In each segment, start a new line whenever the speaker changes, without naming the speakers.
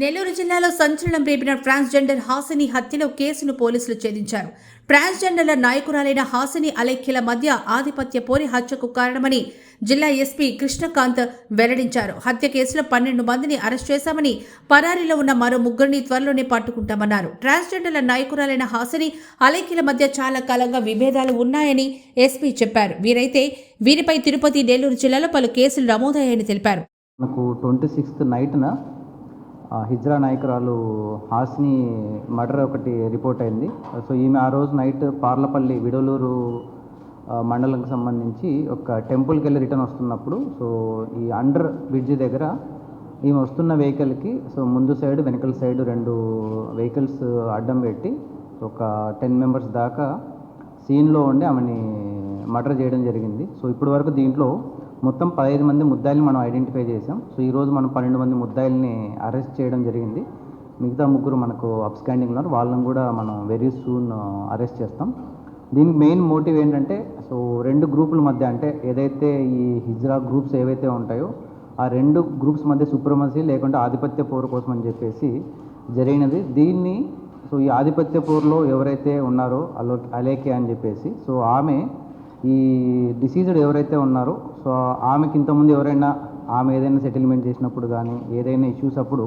నెల్లూరు జిల్లాలో సంచలనం రేపిన ట్రాన్స్జెండర్ హాసిని హత్యలో కేసును పోలీసులు ఛేదించారు. ట్రాన్స్జెండర్ల నాయకురాలైన హాసిని అలైఖ్యల మధ్య ఆధిపత్య పోరి హత్యకు కారణమని జిల్లా ఎస్పీ కృష్ణకాంత్ వెల్లడించారు. హత్య కేసులో పన్నెండు మందిని అరెస్ట్ చేశామని పరారీలో ఉన్న మరో ముగ్గురిని త్వరలోనే పట్టుకుంటామన్నారు. ట్రాన్స్జెండర్ల నాయకురాలైన హాసిని అలైఖ్యల మధ్య చాలా కాలంగా విభేదాలు ఉన్నాయని ఎస్పీ చెప్పారు. వీరైతే వీరిపై తిరుపతి నెల్లూరు జిల్లాలో పలు కేసులు నమోదయ్యాయని తెలిపారు.
ట్వంటీ సిక్స్త్ నైట్న హిజ్రా నాయకురాలు హాస్ని మర్డర్ ఒకటి రిపోర్ట్ అయింది. సో ఈమె ఆ రోజు నైట్ పార్లపల్లి విడలూరు మండలంకి సంబంధించి ఒక టెంపుల్కి వెళ్ళి రిటర్న్ వస్తున్నప్పుడు సో ఈ అండర్ బ్రిడ్జ్ దగ్గర ఈమె వస్తున్న వెహికల్కి సో ముందు సైడ్ వెనకల సైడ్ రెండు వెహికల్స్ అడ్డం పెట్టి ఒక టెన్ మెంబర్స్ దాకా సీన్లో ఉండి ఆమెని మర్డర్ చేయడం జరిగింది. సో ఇప్పటి వరకు దీంట్లో మొత్తం పదహైదు మంది ముద్దాయిల్ని మనం ఐడెంటిఫై చేసాం సో ఈరోజు మనం పన్నెండు మంది ముద్దాయిల్ని అరెస్ట్ చేయడం జరిగింది. మిగతా ముగ్గురు మనకు అప్స్టాండింగ్ ఉన్నారు. వాళ్ళని కూడా మనం వెరీ సూన్ అరెస్ట్ చేస్తాం. దీనికి మెయిన్ మోటివ్ ఏంటంటే సో రెండు గ్రూపుల మధ్య అంటే ఏదైతే ఈ హిజ్రా గ్రూప్స్ ఏవైతే ఉంటాయో ఆ రెండు గ్రూప్స్ మధ్య సుప్రమసీ లేకుంటే ఆధిపత్య పోరు కోసం అని చెప్పేసి జరిగినది. దీన్ని సో ఈ ఆధిపత్య పోరులో ఎవరైతే ఉన్నారో అలో అలేకే అని చెప్పేసి సో ఆమె ఈ డిసీజ్డ్ ఎవరైతే ఉన్నారో సో ఆమెకి ఇంతకుముందు ఎవరైనా ఆమె ఏదైనా సెటిల్మెంట్ చేసినప్పుడు కానీ ఏదైనా ఇష్యూస్ అప్పుడు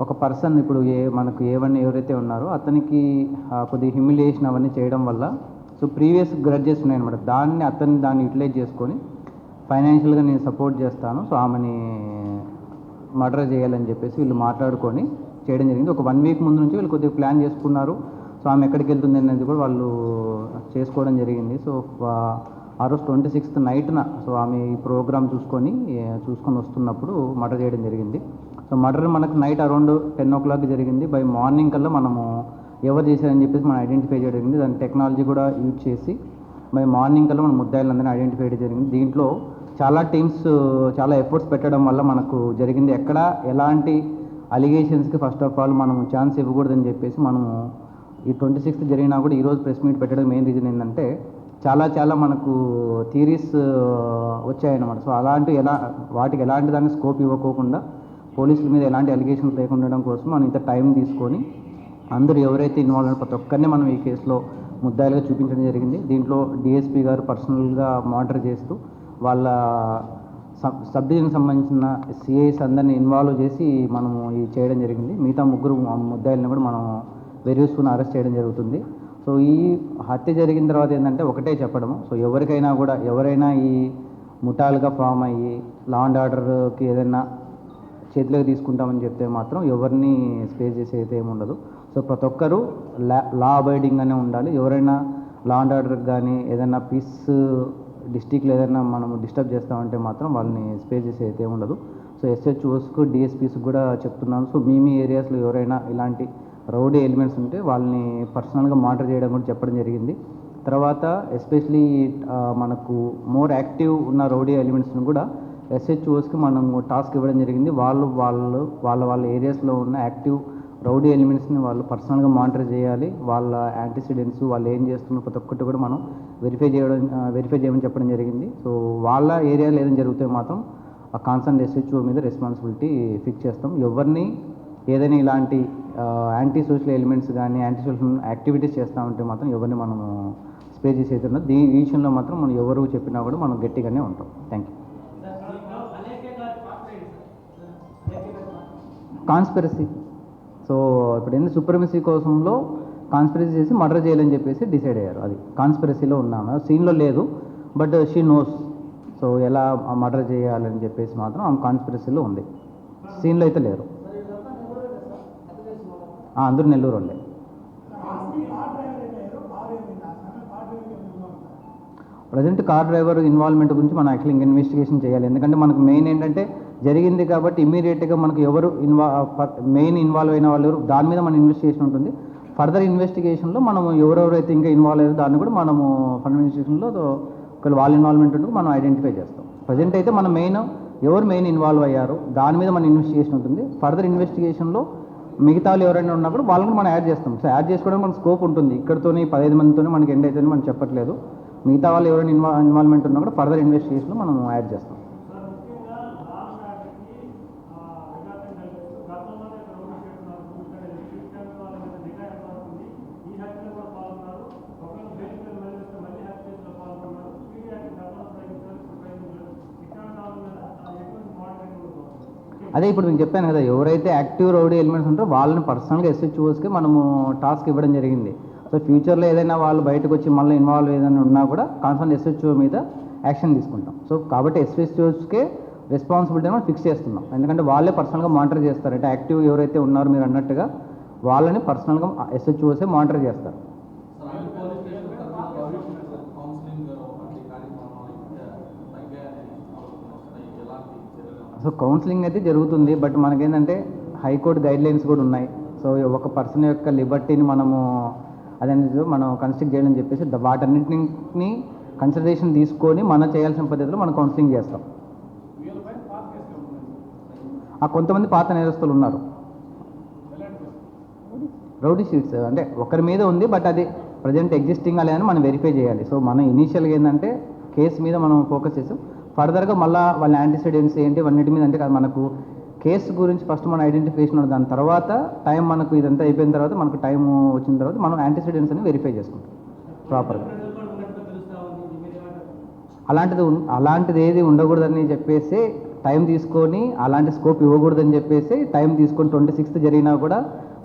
ఒక పర్సన్ ఇప్పుడు ఏ మనకు ఏవన్నీ ఎవరైతే ఉన్నారో అతనికి కొద్ది కొద్దిగా హ్యూమిలియేషన్ అవన్నీ చేయడం వల్ల సో ప్రీవియస్ గ్రడ్జెస్ ఉన్నాయన్నమాట దాన్ని అతన్ని దాన్ని యూటిలైజ్ చేసుకొని ఫైనాన్షియల్గా నేను సపోర్ట్ చేస్తాను సో ఆమెని మర్డర్ చేయాలని చెప్పేసి వీళ్ళు మాట్లాడుకొని చేయడం జరిగింది. ఒక వన్ వీక్ ముందు నుంచి వీళ్ళు కొద్దిగా ప్లాన్ చేసుకున్నారు. సో ఆమె ఎక్కడికి వెళ్తుంది అనేది కూడా వాళ్ళు చేసుకోవడం జరిగింది. సో ఆ రోజు ట్వంటీ సిక్స్త్ నైట్న సో ఆమె ఈ ప్రోగ్రామ్ చూసుకొని చూసుకొని వస్తున్నప్పుడు మర్డర్ చేయడం జరిగింది. సో మర్డర్ మనకు night around ten o'clock జరిగింది. బై మార్నింగ్ కల్లా మనము ఎవరు చేశారని చెప్పేసి మనం ఐడెంటిఫై చేయడం జరిగింది. దాని టెక్నాలజీ కూడా యూజ్ చేసి బై మార్నింగ్ కల్లా మనం ముద్దాయిలందరినీ ఐడెంటిఫై చేయడం జరిగింది. దీంట్లో చాలా టీమ్స్ చాలా ఎఫర్ట్స్ పెట్టడం వల్ల మనకు జరిగింది. ఎక్కడ ఎలాంటి అలిగేషన్స్కి ఫస్ట్ ఆఫ్ ఆల్ మనం ఛాన్స్ ఇవ్వకూడదని చెప్పేసి మనము ఈ ట్వంటీ సిక్స్త్ జరిగినా కూడా ఈరోజు ప్రెస్ మీట్ పెట్టడం మెయిన్ రీజన్ ఏంటంటే చాలా చాలా మనకు థీరీస్ వచ్చాయన్నమాట. సో అలాంటి ఎలా వాటికి ఎలాంటి దాన్ని స్కోప్ ఇవ్వకోకుండా పోలీసుల మీద ఎలాంటి అలిగేషన్స్ లేకుండా ఉండడం కోసం మనం ఇంత టైం తీసుకొని అందరూ ఎవరైతే ఇన్వాల్వ్ అయిన ప్రతి ఒక్కరిని మనం ఈ కేసులో ముద్దాయిలుగా చూపించడం జరిగింది. దీంట్లో డిఎస్పీ గారు పర్సనల్గా మానిటర్ చేస్తూ వాళ్ళ సబ్ సబ్ సంబంధించిన సిఐస్ అందరిని ఇన్వాల్వ్ చేసి మనము ఇది చేయడం జరిగింది. మిగతా ముగ్గురు ముద్దాయిలను కూడా మనం వెరియూస్కుని అరెస్ట్ చేయడం జరుగుతుంది. సో ఈ హత్య జరిగిన తర్వాత ఏంటంటే ఒకటే చెప్పడము. సో ఎవరికైనా కూడా ఎవరైనా ఈ ముఠాలుగా ఫామ్ అయ్యి లా అండ్ ఆర్డర్కి ఏదైనా చేతిలోకి తీసుకుంటామని చెప్తే మాత్రం ఎవరిని స్పేస్ చేసే అయితే ఏమి ఉండదు. సో ప్రతి ఒక్కరూ లా లా అబైడింగ్గానే ఉండాలి. ఎవరైనా లా అండ్ ఆర్డర్కి కానీ ఏదైనా పీస్ డిస్టిక్లో ఏదైనా మనం డిస్టర్బ్ చేస్తామంటే మాత్రం వాళ్ళని స్పేస్ చేసే అయితే ఉండదు. సో ఎస్హెచ్ఓస్కు డిఎస్పీస్కి కూడా చెప్తున్నాను. సో మీ మీ ఏరియాస్లో ఎవరైనా ఇలాంటి రౌడీ ఎలిమెంట్స్ ఉంటే వాళ్ళని పర్సనల్గా మానిటర్ చేయడం కూడా చెప్పడం జరిగింది. తర్వాత ఎస్పెషలీ మనకు మోర్ యాక్టివ్ ఉన్న రౌడీ ఎలిమెంట్స్ని కూడా ఎస్హెచ్ఓస్కి మనం టాస్క్ ఇవ్వడం జరిగింది. వాళ్ళు వాళ్ళు వాళ్ళ వాళ్ళ ఏరియాస్లో ఉన్న యాక్టివ్ రౌడీ ఎలిమెంట్స్ని వాళ్ళు పర్సనల్గా మానిటర్ చేయాలి. వాళ్ళ యాంటీసిడెంట్స్ వాళ్ళు ఏం చేస్తున్న ప్రతి ఒక్కటి కూడా మనం వెరిఫై చేయడం వెరిఫై చేయమని చెప్పడం జరిగింది. సో వాళ్ళ ఏరియాలో ఏదైనా జరిగితే మాత్రం ఆ కాన్సర్న్ ఎస్హెచ్ఓ మీద రెస్పాన్సిబిలిటీ ఫిక్స్ చేస్తాం. ఎవరిని ఏదైనా ఇలాంటి యాంటీ సోషల్ ఎలిమెంట్స్ కానీ యాంటీ సోషల్ యాక్టివిటీస్ చేస్తామంటే మాత్రం ఎవరిని మనము స్పే చేసి అయితే ఉన్నది దీని ఈ విషయంలో మాత్రం మనం ఎవరు చెప్పినా కూడా మనం గట్టిగానే ఉంటాం. థ్యాంక్ యూ కాన్స్పిరసీ సో ఇప్పుడు ఏంది? సుప్రమసీ కోసంలో కాన్స్పిరసీ చేసి మర్డర్ చేయాలని చెప్పేసి డిసైడ్ అయ్యారు. అది కాన్స్పిరసీలో ఉన్నాము సీన్లో లేదు బట్ షీ నోస్ సో ఎలా మర్డర్ చేయాలని చెప్పేసి మాత్రం ఆమె కాన్స్పిరసీలో ఉంది. సీన్లో అయితే లేరు. అందరూ నెల్లూరు ఉండే ప్రజెంట్ కార్ డ్రైవర్ ఇన్వాల్వ్మెంట్ గురించి మనం యాక్చువల్లీ ఇంకా ఇన్వెస్టిగేషన్ చేయాలి. ఎందుకంటే మనకు మెయిన్ ఏంటంటే జరిగింది కాబట్టి ఇమీడియట్గా మనకు ఎవరు ఇన్వా మెయిన్ ఇన్వాల్వ్ అయిన వాళ్ళు ఎవరు దాని మీద మన ఇన్వెస్టిగేషన్ ఉంటుంది. ఫర్దర్ ఇన్వెస్టిగేషన్లో మనము ఎవరెవరైతే ఇంకా ఇన్వాల్వ్ అయ్యారో దాన్ని కూడా మనము ఫండ్ ఇన్వెస్టిగేషన్లో ఒకవేళ వాళ్ళ ఇన్వాల్వ్మెంట్ ఉంటుంది మనం ఐడెంటిఫై చేస్తాం. ప్రజెంట్ అయితే మన మెయిన్ ఎవరు మెయిన్ ఇన్వాల్వ్ అయ్యారు దాని మీద మన ఇన్వెస్టిగేషన్ ఉంటుంది. ఫర్దర్ ఇన్వెస్టిగేషన్లో మిగతా వాళ్ళు ఎవరైనా ఉన్నప్పుడు వాళ్ళని కూడా మనం యాడ్ చేస్తాం. సో యాడ్ చేసుకోవడానికి మనకు స్కోప్ ఉంటుంది. ఇక్కడతోనే పదహైదు మందితోనే మనకి ఎండ్ అవుతుందని మనం చెప్పట్లేదు. మిగతా వాళ్ళు ఎవరైనా ఇన్వా ఇన్వాల్వ్మెంట్ ఉన్నా కూడా ఫర్దర్ ఇన్వెస్టిగేషన్లో మనం యాడ్ చేస్తాం. అదే ఇప్పుడు నేను చెప్పాను కదా ఎవరైతే యాక్టివ్ రౌడీ ఎలిమెంట్స్ ఉంటారో వాళ్ళని పర్సనల్గా ఎస్హెచ్ఓస్కి మనము టాస్క్ ఇవ్వడం జరిగింది. సో ఫ్యూచర్లో ఏదైనా వాళ్ళు బయటకు వచ్చి మళ్ళీ ఇన్వాల్వ్ ఏదైనా ఉన్నా కూడా కాన్సర్న్ ఎస్హెచ్ఓ మీద యాక్షన్ తీసుకుంటాం. సో కాబట్టి ఎస్హెచ్ఓస్కే రెస్పాన్సిబిలిటీ మనం ఫిక్స్ చేస్తున్నాం. ఎందుకంటే వాళ్ళే పర్సనల్గా మానిటర్ చేస్తారు. అంటే యాక్టివ్ ఎవరైతే ఉన్నారో మీరు అన్నట్టుగా వాళ్ళని పర్సనల్గా ఎస్హెచ్ఓసే మానిటర్ చేస్తారు. సో కౌన్సిలింగ్ అయితే జరుగుతుంది బట్ మనకేంటంటే హైకోర్టు గైడ్ లైన్స్ కూడా ఉన్నాయి. సో ఒక పర్సన్ యొక్క లిబర్టీని మనము అదనేది మనం కన్స్ట్రక్ట్ చేయాలని చెప్పేసి వాటన్నిటిని కన్సిడరేషన్ తీసుకొని మనం చేయాల్సిన పద్ధతిలో మనం కౌన్సిలింగ్ చేస్తాం. ఆ కొంతమంది పాత నేరస్తులు ఉన్నారు. రౌడీ షీట్స్ అంటే ఒకరి మీద ఉంది బట్ అది ప్రజెంట్ ఎగ్జిస్టింగ్ అని మనం వెరిఫై చేయాలి. సో మనం ఇనీషియల్గా ఏంటంటే కేసు మీద మనం ఫోకస్ చేసాం. ఫర్దర్గా మళ్ళీ వాళ్ళ యాంటీసిడెంట్స్ ఏంటి అన్నిటి మీద అంటే మనకు కేసు గురించి ఫస్ట్ మన ఐడెంటిఫికేషన్ దాని తర్వాత టైం మనకు ఇదంతా అయిపోయిన తర్వాత మనకు టైం వచ్చిన తర్వాత మనం యాంటీసిడెంట్స్ అని వెరిఫై చేసుకుంటాం ప్రాపర్గా. అలాంటిది అలాంటిది ఏది ఉండకూడదని చెప్పేసి టైం తీసుకొని అలాంటి స్కోప్ ఇవ్వకూడదని చెప్పేసి టైం తీసుకొని ట్వంటీ సిక్స్త్ జరిగినా కూడా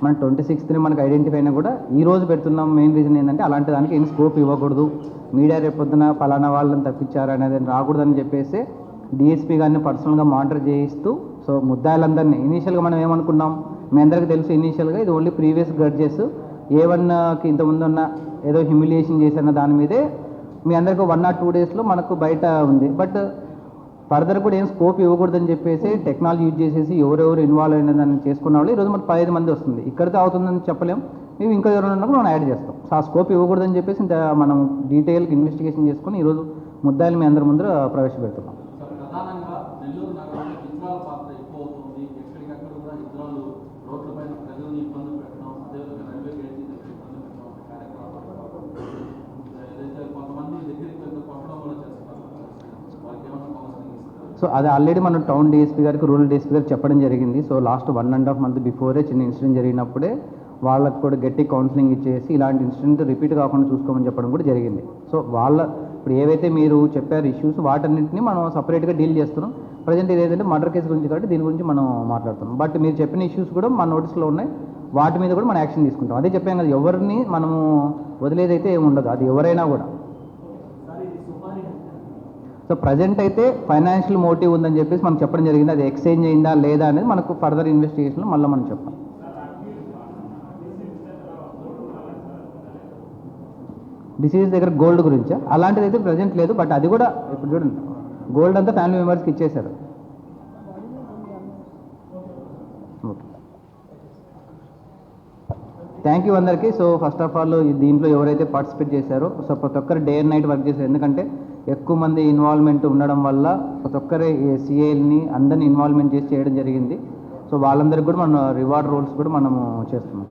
మనం ట్వంటీ సిక్స్త్ని మనకు ఐడెంటిఫై అయినా కూడా ఈ రోజు పెడుతున్నాం మెయిన్ రీజన్ ఏంటంటే అలాంటి దానికి ఏం స్కోప్ ఇవ్వకూడదు. మీడియా రేపొద్దున ఫలానా వాళ్ళని తప్పించారు అనేది రాకూడదని చెప్పేసి డిఎస్పీ గారిని పర్సనల్గా మానిటర్ చేయిస్తూ సో ముద్దాయిలందరినీ ఇనీషియల్గా మనం ఏమనుకున్నాం? మీ అందరికీ తెలుసు ఇనీషియల్గా ఇది ఓన్లీ ప్రీవియస్ గడ్జెస్ ఏ వన్కి ఇంతకుముందు ఉన్న ఏదో హ్యూమిలియేషన్ చేసిన దాని మీదే మీ అందరికీ వన్ ఆర్ టూ డేస్లో మనకు బయట ఉంది. బట్ ఫర్దర్ కూడా ఏం స్కోప్ ఇవ్వకూడదని చెప్పేసి టెక్నాలజీ యూజ్ చేసేసి ఎవరెవరు ఇన్వాల్వ్ అయిన దాన్ని చేసుకున్న వాళ్ళు ఈరోజు మనకు పదిహేను మంది వస్తుంది. ఇక్కడితో అవుతుందని చెప్పలేం. మేము ఇంకా ఎవరైనా ఉన్నప్పుడు మనం యాడ్ చేస్తాం. సో ఆ స్కోప్ ఇవ్వకూడదని చెప్పేసి ఇంత మనం డీటెయిల్గా ఇన్వెస్టిగేషన్ చేసుకుని ఈరోజు ముద్దాయిలు మీ అందరి ముందర ప్రవేశపెడుతున్నాం.
రోడ్లపైన ఇబ్బంది పెట్టడం అదేవిధంగా రైల్వే గేట్ దగ్గర ఇబ్బంది పెట్టడం కార్యక్రమాలు ఏదైతే కొంతమంది దగ్గరికి వెళ్ళి కొట్టడం కూడా చేస్తారు వాళ్ళకి ఏమైనా కౌన్సిలింగ్ ఇస్తారు
సో అది ఆల్రెడీ మనం టౌన్ డిఎస్పీ గారికి రూరల్ డిఎస్పీ గారికి చెప్పడం జరిగింది. So last one and half month before చిన్న ఇన్సిడెంట్ జరిగినప్పుడే వాళ్ళకు కూడా గట్టి కౌన్సిలింగ్ ఇచ్చేసి ఇలాంటి ఇన్సిడెంట్ రిపీట్ కాకుండా చూసుకోమని చెప్పడం కూడా జరిగింది. సో వాళ్ళ ఇప్పుడు ఏవైతే మీరు చెప్పారు ఇష్యూస్ వాటన్నింటినీ మనం సపరేట్గా డీల్ చేస్తున్నాం. ప్రజెంట్ ఇది మర్డర్ కేసు గురించి కాబట్టి దీని గురించి మనం మాట్లాడుతున్నాం. బట్ మీరు చెప్పిన ఇష్యూస్ కూడా మన నోటీస్లో ఉన్నాయి. వాటి మీద కూడా మనం యాక్షన్ తీసుకుంటాం. అదే చెప్పాను కదా ఎవరిని మనము వదిలేదైతే ఏమి ఉండదు అది ఎవరైనా కూడా. సో ప్రజెంట్ అయితే ఫైనాన్షియల్ మోటివ్ ఉందని చెప్పేసి మనం చెప్పడం జరిగింది. అది ఎక్స్చేంజ్ అయిందా లేదా అనేది మనకు ఫర్దర్ ఇన్వెస్టిగేషన్లో మళ్ళీ మనం చెప్పాలి డిసీజ్ దగ్గర గోల్డ్ గురించా? అలాంటిది అయితే ప్రజెంట్ లేదు బట్ అది కూడా ఇప్పుడు చూడండి. గోల్డ్ అంతా ఫ్యామిలీ మెంబర్స్కి ఇచ్చేశారు. థ్యాంక్ యూ అందరికీ. సో ఫస్ట్ ఆఫ్ ఆల్ దీంట్లో ఎవరైతే పార్టిసిపేట్ చేశారో సో ప్రతి ఒక్కరు డే అండ్ నైట్ వర్క్ చేశారు. ఎందుకంటే ఎక్కువ మంది ఇన్వాల్వ్మెంట్ ఉండడం వల్ల ప్రతి ఒక్కరి సిఐల్ని అందరిని ఇన్వాల్వ్మెంట్ చేసి చేయడం జరిగింది. సో వాళ్ళందరికీ కూడా మనం రివార్డ్ రూల్స్ కూడా మనము చేస్తున్నాం.